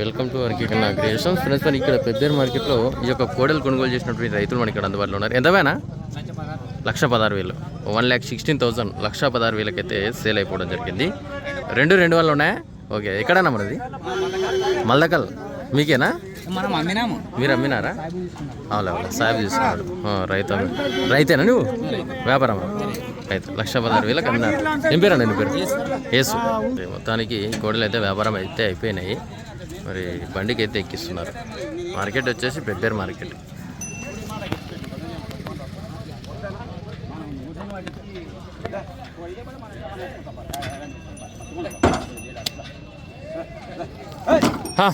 Welcome to work ఇక్కడ creations. Friends మరి ఇక్కడ పెబ్బేరు మార్కెట్లో ఈ యొక్క కోడలు కొనుగోలు చేసినటువంటి రైతులు మనకి ఇక్కడ అందుబాటులో ఉన్నారు. ఎంతవేనా లక్ష పదహారు వేలు. One lakh sixteen thousand. లక్ష పదహారు వేలకైతే సేల్ అయిపోవడం జరిగింది. రెండు రెండు వాళ్ళు ఉన్నాయా? ఓకే ఎక్కడన్నా మనది? మల్దకల్. మీకేనా? మనం అమ్మినాము. మీరు అమ్మినారా? అవును తీసుకున్నాడు ఆ, రైతు రైతేనా నువ్వు? వ్యాపారం రైతు. లక్ష పదహారు వేలకు అమ్మినారు. ఏం పేరు అండి నీ పేరు? యేసు. ఓకే, మొత్తానికి కోడలు అయితే వ్యాపారం అయితే అయిపోయినాయి. మరి బండికి అయితే ఎక్కిస్తున్నారు. మార్కెట్ వచ్చేసి పెబ్బేరు మార్కెట్. హా!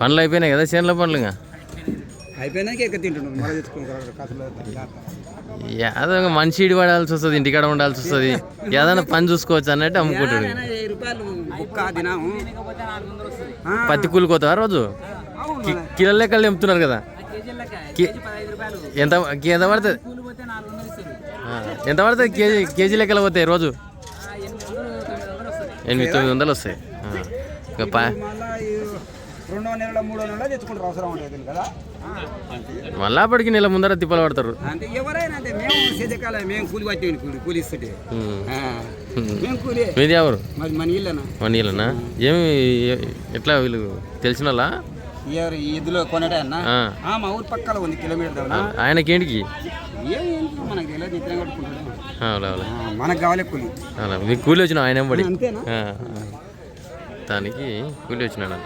పనులు అయిపోయినాయి కదా చేనుల పనులు ఇంకా? అయిపోయినాక ఎక్క తింటున్నాం మళ్ళీ మనిషి ఇడి పడాల్సి వస్తుంది ఇంటికాడ ఉండాల్సి వస్తుంది. ఏదైనా పని చూసుకోవచ్చు అన్నట్టు అమ్ముకుంటాడు. పత్తి కూలిపోతావా రోజు? కిలో లెక్కలు నింపుతున్నారు కదా. ఎంత ఎంత పడుతుంది? ఎంత పడుతుంది? కేజీ కేజీ లెక్కలు పోతాయి రోజు? ఎనిమిది తొమ్మిది వందలు వస్తాయి. మళ్ళా ఈ రెండో నెలలో మూడో నెలలో తెచ్చుకుంటారు అవసరం ఉండేది కదా? మళ్ళా అప్పటికి నెల ముందర తిప్పలు పడతారు. అంటే ఎవరైనా అంటే మేము సేదకాలం మేము కూలి పట్టి కూలి కూలి ఇస్తుంటే. ఉమ్. ఆ, మేము కూలి. మీది ఎవరు? మరి మన ఇల్లనా? వన్ ఇయర్నా ఏమి ఎట్లా వీళ్ళు తెలిసిన వాళ్ళ? ఎద్దులో కొనడే మా ఊరు పక్కల ఉంది కిలోమీటర్ దాకా ఆయనకి ఏంటికి ఏం ఏంటి మనకి తెలియదు కొట్టుకుంటాడు మనకు కావాలి కూలి. మీకు కూలి వచ్చిన ఆయన అంతేనా? దానికి కూలి వచ్చినాడు